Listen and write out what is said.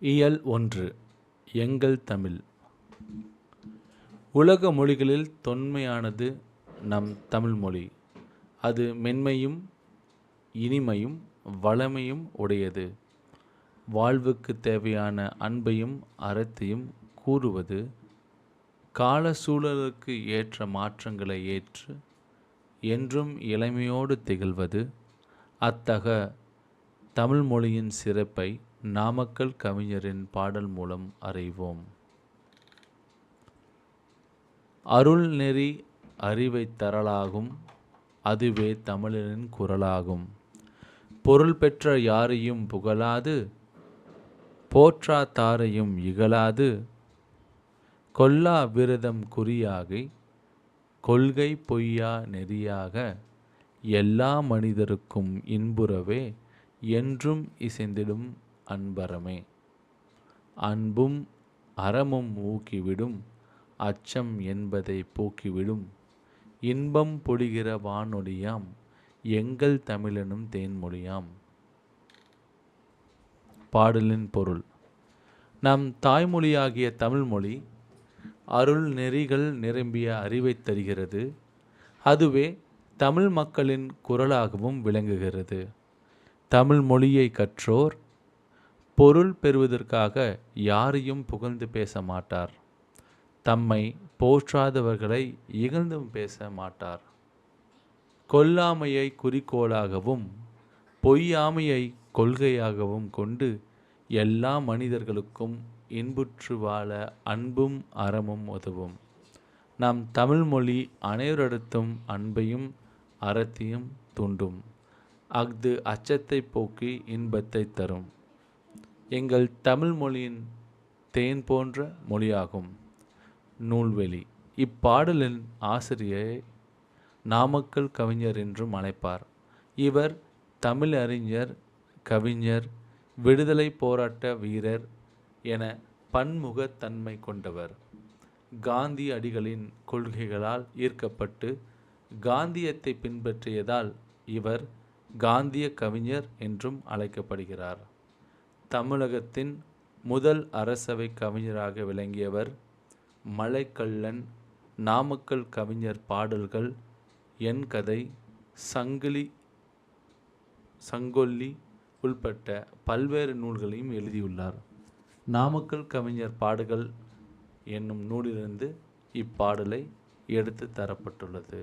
இயல் ஒன்று எங்கள் தமிழ். உலக மொழிகளில் தொன்மையானது நம் தமிழ் மொழி. அது மென்மையும் இனிமையும் வளமையும் உடையது. வாழ்வுக்கு தேவையான அன்பையும் அறத்தையும் கூறுவது கால சூழலுக்கு ஏற்ற மாற்றங்களை ஏற்று என்றும் இளமையோடு திகழ்வது அத்தக தமிழ் மொழியின் சிறப்பை நாமக்கல் கவிஞரின் பாடல் மூலம் அறிவோம். அருள் நெறி அறிவைத் தரலாகும் அதுவே தமிழரின் குரலாகும். பொருள் பெற்ற யாரையும் புகழாது போற்றா தாரையும் இகழாது. கொல்லா விரதம் குறியாகி கொள்கை பொய்யா நெறியாக எல்லா மனிதருக்கும் இன்புறவே என்றும் இசைந்திடும் அன்பரமே. அன்பும் அறமும் ஊக்கிவிடும் அச்சம் என்பதை போக்கிவிடும். இன்பம் பொழிகிற வானொலியாம் எங்கள் தமிழனும் தேன்மொழியாம். பாடலின் பொருள். நம் தாய்மொழியாகிய தமிழ்மொழி அருள் நெறிகள் நிரம்பிய அறிவைத் தருகிறது. அதுவே தமிழ் மக்களின் குரலாகவும் விளங்குகிறது. தமிழ் மொழியை கற்றோர் பொருள் பெறுவதற்காக யாரையும் புகழ்ந்து பேச மாட்டார். தம்மை போற்றாதவர்களை இகழ்ந்தும் பேச மாட்டார். கொல்லாமையை குறிக்கோளாகவும் பொய்யாமையை கொள்கையாகவும் கொண்டு எல்லா மனிதர்களுக்கும் இன்புற்று வாழ அன்பும் அறமும் உதவும். நம் தமிழ்மொழி அனைவரிடத்தும் அன்பையும் அறத்தையும் தூண்டும். அஃது அச்சத்தை போக்கி இன்பத்தை தரும். எங்கள் தமிழ் மொழியின் தேன் போன்ற மொழியாகும். நூல்வெளி. இப்பாடலின் ஆசிரியை நாமக்கல் கவிஞர் என்றும் அழைப்பார். இவர் தமிழ் அறிஞர் கவிஞர் விடுதலை போராட்ட வீரர் என பன்முகத்தன்மை கொண்டவர். காந்தி அடிகளின் கொள்கைகளால் ஈர்க்கப்பட்டு காந்தியத்தை பின்பற்றியதால் இவர் காந்திய கவிஞர் என்றும் அழைக்கப்படுகிறார். தமிழகத்தின் முதல் அரசவை கவிஞராக விளங்கியவர் மலைக்கல்லன் நாமக்கல் கவிஞர் பாடல்கள் என் கதை சங்கிலி சங்கொல்லி உள்பட்ட பல்வேறு நூல்களையும் எழுதியுள்ளார். நாமக்கல் கவிஞர் பாடுகள் என்னும் நூலிலிருந்து இப்பாடலை எடுத்து தரப்பட்டுள்ளது.